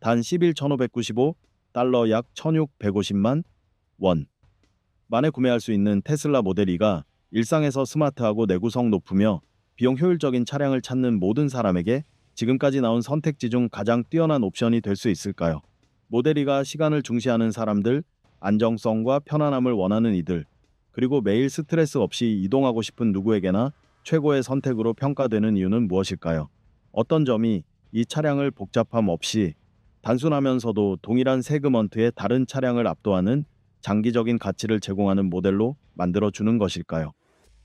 단11,595 달러 약 1,650만 원 만에 구매할 수 있는 테슬라 모델 2가 일상에서 스마트하고 내구성 높으며 비용 효율적인 차량을 찾는 모든 사람에게 지금까지 나온 선택지 중 가장 뛰어난 옵션이 될 수 있을까요? 모델 2가 시간을 중시하는 사람들, 안정성과 편안함을 원하는 이들, 그리고 매일 스트레스 없이 이동하고 싶은 누구에게나 최고의 선택으로 평가되는 이유는 무엇일까요? 어떤 점이 이 차량을 복잡함 없이 단순하면서도 동일한 세그먼트의 다른 차량을 압도하는 장기적인 가치를 제공하는 모델로 만들어주는 것일까요?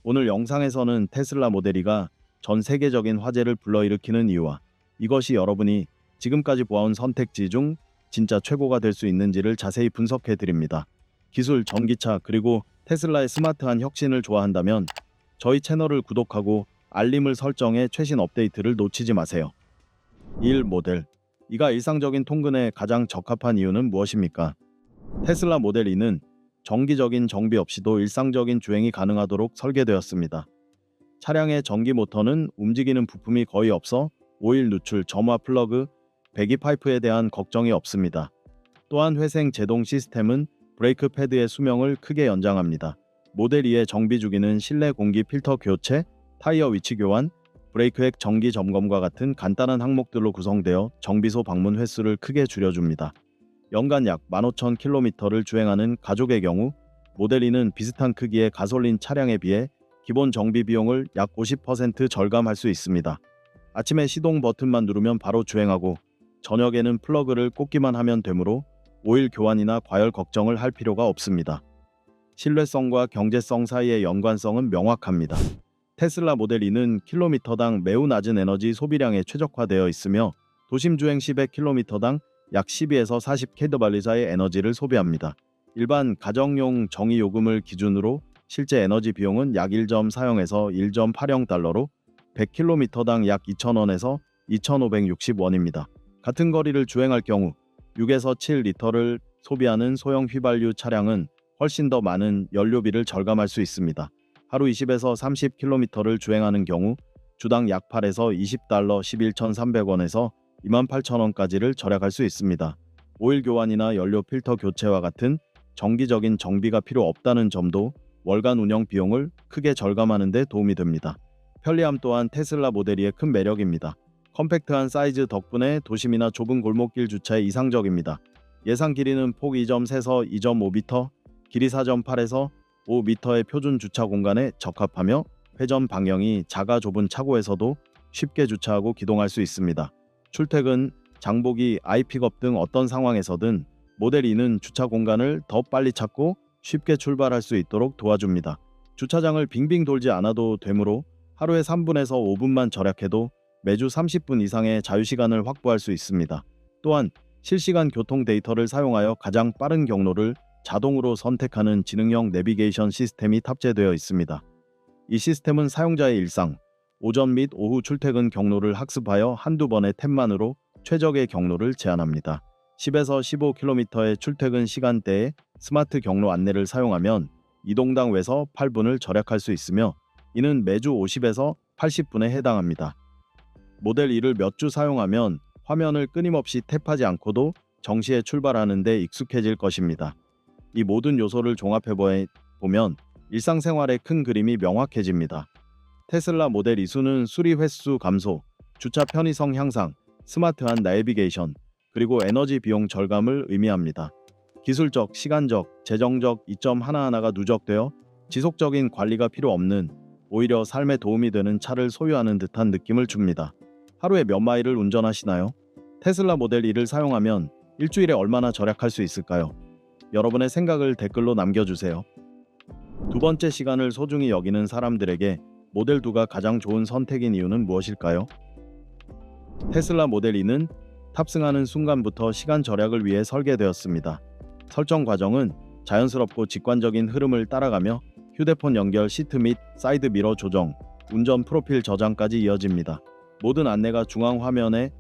오늘 영상에서는 테슬라 모델 2가 전 세계적인 화제를 불러일으키는 이유와 이것이 여러분이 지금까지 보아온 선택지 중 진짜 최고가 될 수 있는지를 자세히 분석해 드립니다. 기술, 전기차, 그리고 테슬라의 스마트한 혁신을 좋아한다면 저희 채널을 구독하고 알림을 설정해 최신 업데이트를 놓치지 마세요. 1. 모델 이가 일상적인 통근에 가장 적합한 이유는 무엇입니까? 테슬라 모델 2는 정기적인 정비 없이도 일상적인 주행이 가능하도록 설계되었습니다. 차량의 전기 모터는 움직이는 부품이 거의 없어 오일 누출, 점화 플러그, 배기 파이프에 대한 걱정이 없습니다. 또한 회생 제동 시스템은 브레이크 패드의 수명을 크게 연장합니다. 모델 2의 정비 주기는 실내 공기 필터 교체, 타이어 위치 교환, 브레이크액 정기 점검과 같은 간단한 항목들로 구성되어 정비소 방문 횟수를 크게 줄여줍니다. 연간 약 15,000km를 주행하는 가족의 경우 모델 2는 비슷한 크기의 가솔린 차량에 비해 기본 정비 비용을 약 50% 절감할 수 있습니다. 아침에 시동 버튼만 누르면 바로 주행하고 저녁에는 플러그를 꽂기만 하면 되므로 오일 교환이나 과열 걱정을 할 필요가 없습니다. 신뢰성과 경제성 사이의 연관성은 명확합니다. 테슬라 모델 2는 킬로미터당 매우 낮은 에너지 소비량에 최적화되어 있으며 도심 주행 10km당 약 12에서 40kW의 에너지를 소비합니다. 일반 가정용 정의 요금을 기준으로 실제 에너지 비용은 약 1.40에서 1.80 달러로 100km당 약 2,000원에서 2,560원입니다. 같은 거리를 주행할 경우 6에서 7리터를 소비하는 소형 휘발유 차량은 훨씬 더 많은 연료비를 절감할 수 있습니다. 하루 20에서 30km를 주행하는 경우 주당 약 8에서 20달러 11,300원에서 28,000원까지를 절약할 수 있습니다. 오일 교환이나 연료 필터 교체와 같은 정기적인 정비가 필요 없다는 점도 월간 운영 비용을 크게 절감하는 데 도움이 됩니다. 편리함 또한 테슬라 모델 2의 큰 매력입니다. 컴팩트한 사이즈 덕분에 도심이나 좁은 골목길 주차에 이상적입니다. 예상 길이는 폭 2.3에서 2.5m, 길이 4.8에서 5m의 표준 주차 공간에 적합하며 회전 방향이 작아 좁은 차고에서도 쉽게 주차하고 기동할 수 있습니다. 출퇴근, 장보기, 아이픽업 등 어떤 상황에서든 모델 2는 주차 공간을 더 빨리 찾고 쉽게 출발할 수 있도록 도와줍니다. 주차장을 빙빙 돌지 않아도 되므로 하루에 3분에서 5분만 절약해도 매주 30분 이상의 자유시간을 확보할 수 있습니다. 또한 실시간 교통 데이터를 사용하여 가장 빠른 경로를 자동으로 선택하는 지능형 내비게이션 시스템이 탑재되어 있습니다. 이 시스템은 사용자의 일상, 오전 및 오후 출퇴근 경로를 학습하여 한두 번의 탭만으로 최적의 경로를 제안합니다. 10에서 15km의 출퇴근 시간대에 스마트 경로 안내를 사용하면 이동당 외서 8분을 절약할 수 있으며 이는 매주 50에서 80분에 해당합니다. 모델 2를 몇 주 사용하면 화면을 끊임없이 탭하지 않고도 정시에 출발하는 데 익숙해질 것입니다. 이 모든 요소를 종합해 보면 일상생활의 큰 그림이 명확해집니다. 테슬라 모델 2수는 수리 횟수 감소, 주차 편의성 향상, 스마트한 내비게이션, 그리고 에너지 비용 절감을 의미합니다. 기술적, 시간적, 재정적 이점 하나하나가 누적되어 지속적인 관리가 필요 없는 오히려 삶에 도움이 되는 차를 소유하는 듯한 느낌을 줍니다. 하루에 몇 마일을 운전하시나요? 테슬라 모델 2를 사용하면 일주일에 얼마나 절약할 수 있을까요? 여러분의 생각을 댓글로 남겨주세요. 두 번째 시간을 소중히 여기는 사람들에게 모델 2가 가장 좋은 선택인 이유는 무엇일까요? 테슬라 모델 2는 탑승하는 순간부터 시간 절약을 위해 설계되었습니다. 설정 과정은 자연스럽고 직관적인 흐름을 따라가며 휴대폰 연결 시트 및 사이드 미러 조정, 운전 프로필 저장까지 이어집니다. 모든 안내가 중앙 화면에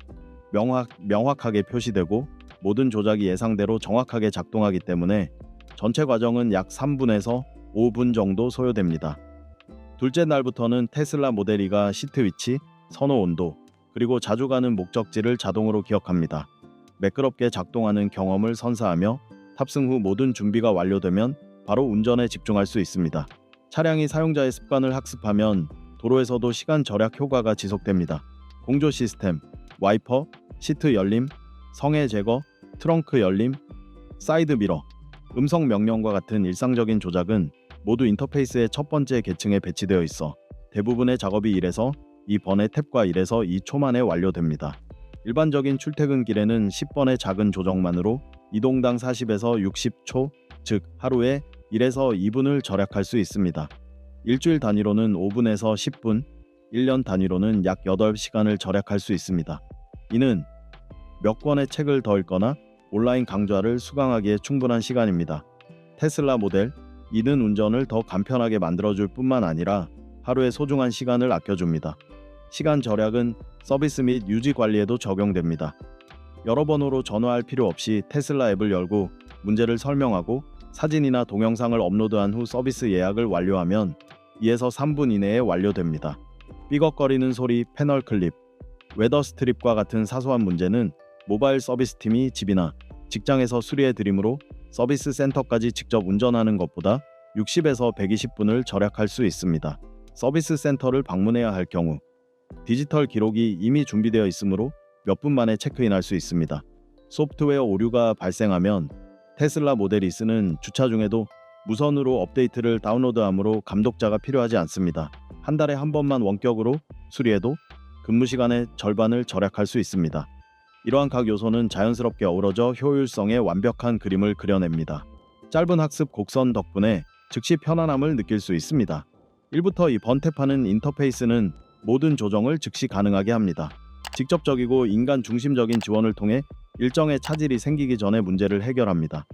명확, 명확하게 표시되고 모든 조작이 예상대로 정확하게 작동하기 때문에 전체 과정은 약 3분에서 5분 정도 소요됩니다. 둘째 날부터는 테슬라 모델 2가 시트 위치, 선호 온도, 그리고 자주 가는 목적지를 자동으로 기억합니다. 매끄럽게 작동하는 경험을 선사하며 탑승 후 모든 준비가 완료되면 바로 운전에 집중할 수 있습니다. 차량이 사용자의 습관을 학습하면 도로에서도 시간 절약 효과가 지속됩니다. 공조 시스템, 와이퍼, 시트 열림, 성해 제거, 트렁크 열림, 사이드 미러, 음성 명령과 같은 일상적인 조작은 모두 인터페이스의 첫 번째 계층에 배치되어 있어 대부분의 작업이 1에서 2번의 탭과 1에서 2초 만에 완료됩니다. 일반적인 출퇴근 길에는 10번의 작은 조정만으로 이동당 40에서 60초, 즉 하루에 1에서 2분을 절약할 수 있습니다. 일주일 단위로는 5분에서 10분, 1년 단위로는 약 8시간을 절약할 수 있습니다. 이는 몇 권의 책을 더 읽거나 온라인 강좌를 수강하기에 충분한 시간입니다. 테슬라 모델 2는 운전을 더 간편하게 만들어줄 뿐만 아니라 하루의 소중한 시간을 아껴줍니다. 시간 절약은 서비스 및 유지 관리에도 적용됩니다. 여러 번호로 전화할 필요 없이 테슬라 앱을 열고 문제를 설명하고 사진이나 동영상을 업로드한 후 서비스 예약을 완료하면 2에서 3분 이내에 완료됩니다. 삐걱거리는 소리, 패널 클립, 웨더 스트립과 같은 사소한 문제는 모바일 서비스 팀이 집이나 직장에서 수리해 드리므로 서비스 센터까지 직접 운전하는 것보다 60에서 120분을 절약할 수 있습니다. 서비스 센터를 방문해야 할 경우 디지털 기록이 이미 준비되어 있으므로 몇 분 만에 체크인할 수 있습니다. 소프트웨어 오류가 발생하면 테슬라 모델이 쓰는 주차 중에도 무선으로 업데이트를 다운로드하므로 감독자가 필요하지 않습니다. 한 달에 한 번만 원격으로 수리해도 근무 시간의 절반을 절약할 수 있습니다. 이러한 각 요소는 자연스럽게 어우러져 효율성의 완벽한 그림을 그려냅니다. 짧은 학습 곡선 덕분에 즉시 편안함을 느낄 수 있습니다. 1부터 2 번 탭하는 인터페이스는 모든 조정을 즉시 가능하게 합니다. 직접적이고 인간 중심적인 지원을 통해 일정의 차질이 생기기 전에 문제를 해결합니다.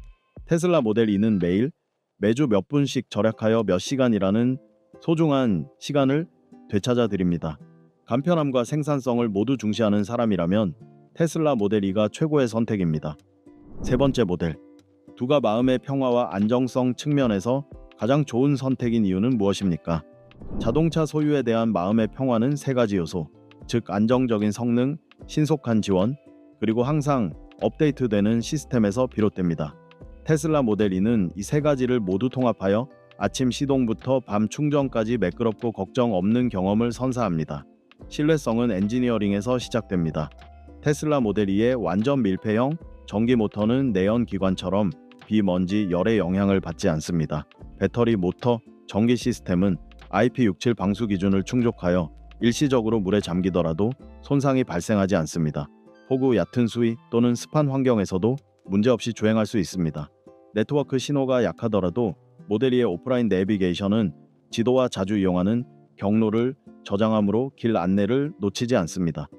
테슬라 모델 2는 매일 매주 몇 분씩 절약하여 몇 시간이라는 소중한 시간을 되찾아 드립니다. 간편함과 생산성을 모두 중시하는 사람이라면 테슬라 모델 2가 최고의 선택입니다. 세 번째 모델. 두가 마음의 평화와 안정성 측면에서 가장 좋은 선택인 이유는 무엇입니까? 자동차 소유에 대한 마음의 평화는 세 가지 요소, 즉 안정적인 성능, 신속한 지원, 그리고 항상 업데이트되는 시스템에서 비롯됩니다. 테슬라 모델 2는 이 세 가지를 모두 통합하여 아침 시동부터 밤 충전까지 매끄럽고 걱정 없는 경험을 선사합니다. 신뢰성은 엔지니어링에서 시작됩니다. 테슬라 모델 2의 완전 밀폐형 전기 모터는 내연 기관처럼 비, 먼지, 열의 영향을 받지 않습니다. 배터리, 모터, 전기 시스템은 IP67 방수 기준을 충족하여 일시적으로 물에 잠기더라도 손상이 발생하지 않습니다. 폭우, 얕은 수위 또는 습한 환경에서도 문제없이 주행할 수 있습니다. 네트워크 신호가 약하더라도 모델 2의 오프라인 내비게이션은 지도와 자주 이용하는 경로를 저장함으로 길 안내를 놓치지 않습니다.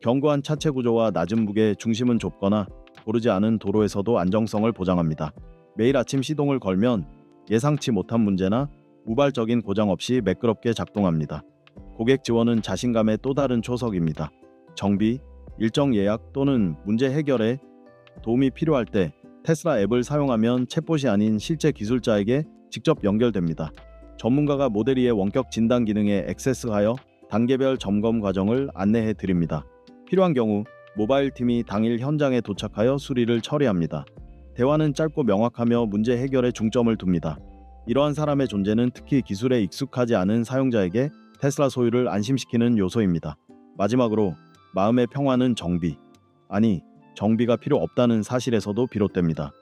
견고한 차체 구조와 낮은 무게 중심은 좁거나 고르지 않은 도로에서도 안정성을 보장합니다. 매일 아침 시동을 걸면 예상치 못한 문제나 우발적인 고장 없이 매끄럽게 작동합니다. 고객 지원은 자신감의 또 다른 초석입니다. 정비, 일정 예약 또는 문제 해결에 도움이 필요할 때 테슬라 앱을 사용하면 챗봇이 아닌 실제 기술자에게 직접 연결됩니다. 전문가가 모델 2의 원격 진단 기능에 액세스하여 단계별 점검 과정을 안내해 드립니다. 필요한 경우 모바일 팀이 당일 현장에 도착하여 수리를 처리합니다. 대화는 짧고 명확하며 문제 해결에 중점을 둡니다. 이러한 사람의 존재는 특히 기술에 익숙하지 않은 사용자에게 테슬라 소유를 안심시키는 요소입니다. 마지막으로 마음의 평화는 정비, 아니 정비가 필요 없다는 사실에서도 비롯됩니다.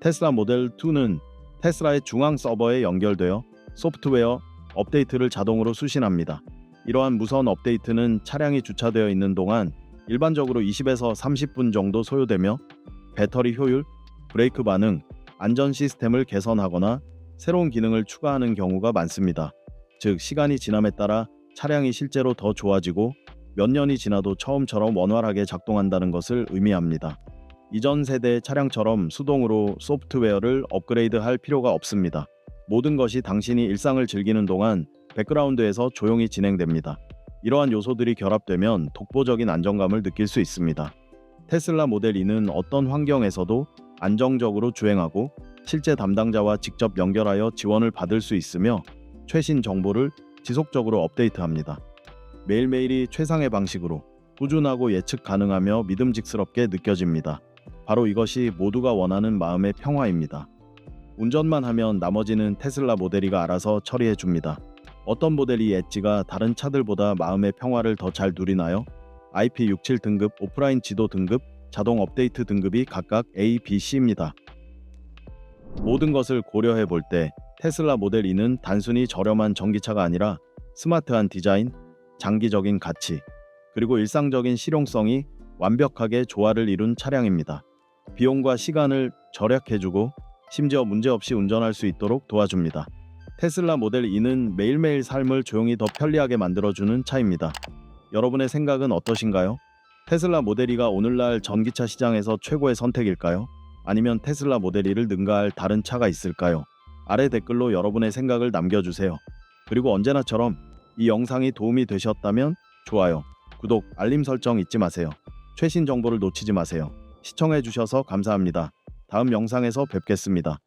테슬라 모델 2는 테슬라의 중앙 서버에 연결되어 소프트웨어 업데이트를 자동으로 수신합니다. 이러한 무선 업데이트는 차량이 주차되어 있는 동안 일반적으로 20에서 30분 정도 소요되며 배터리 효율, 브레이크 반응, 안전 시스템을 개선하거나 새로운 기능을 추가하는 경우가 많습니다. 즉, 시간이 지남에 따라 차량이 실제로 더 좋아지고 몇 년이 지나도 처음처럼 원활하게 작동한다는 것을 의미합니다. 이전 세대 차량처럼 수동으로 소프트웨어를 업그레이드할 필요가 없습니다. 모든 것이 당신이 일상을 즐기는 동안 백그라운드에서 조용히 진행됩니다. 이러한 요소들이 결합되면 독보적인 안정감을 느낄 수 있습니다. 테슬라 모델 2는 어떤 환경에서도 안정적으로 주행하고 실제 담당자와 직접 연결하여 지원을 받을 수 있으며 최신 정보를 지속적으로 업데이트합니다. 매일매일이 최상의 방식으로 꾸준하고 예측 가능하며 믿음직스럽게 느껴집니다. 바로 이것이 모두가 원하는 마음의 평화입니다. 운전만 하면 나머지는 테슬라 모델이가 알아서 처리해 줍니다. 어떤 모델이 엣지가 다른 차들보다 마음의 평화를 더 잘 누리나요? IP67 등급, 오프라인 지도 등급, 자동 업데이트 등급이 각각 A, B, C입니다. 모든 것을 고려해 볼 때 테슬라 모델 2는 단순히 저렴한 전기차가 아니라 스마트한 디자인, 장기적인 가치, 그리고 일상적인 실용성이 완벽하게 조화를 이룬 차량입니다. 비용과 시간을 절약해주고 심지어 문제없이 운전할 수 있도록 도와줍니다. 테슬라 모델 2는 매일매일 삶을 조용히 더 편리하게 만들어주는 차입니다. 여러분의 생각은 어떠신가요? 테슬라 모델 2가 오늘날 전기차 시장에서 최고의 선택일까요? 아니면 테슬라 모델 2를 능가할 다른 차가 있을까요? 아래 댓글로 여러분의 생각을 남겨주세요. 그리고 언제나처럼 이 영상이 도움이 되셨다면 좋아요, 구독, 알림 설정 잊지 마세요. 최신 정보를 놓치지 마세요. 시청해주셔서 감사합니다. 다음 영상에서 뵙겠습니다.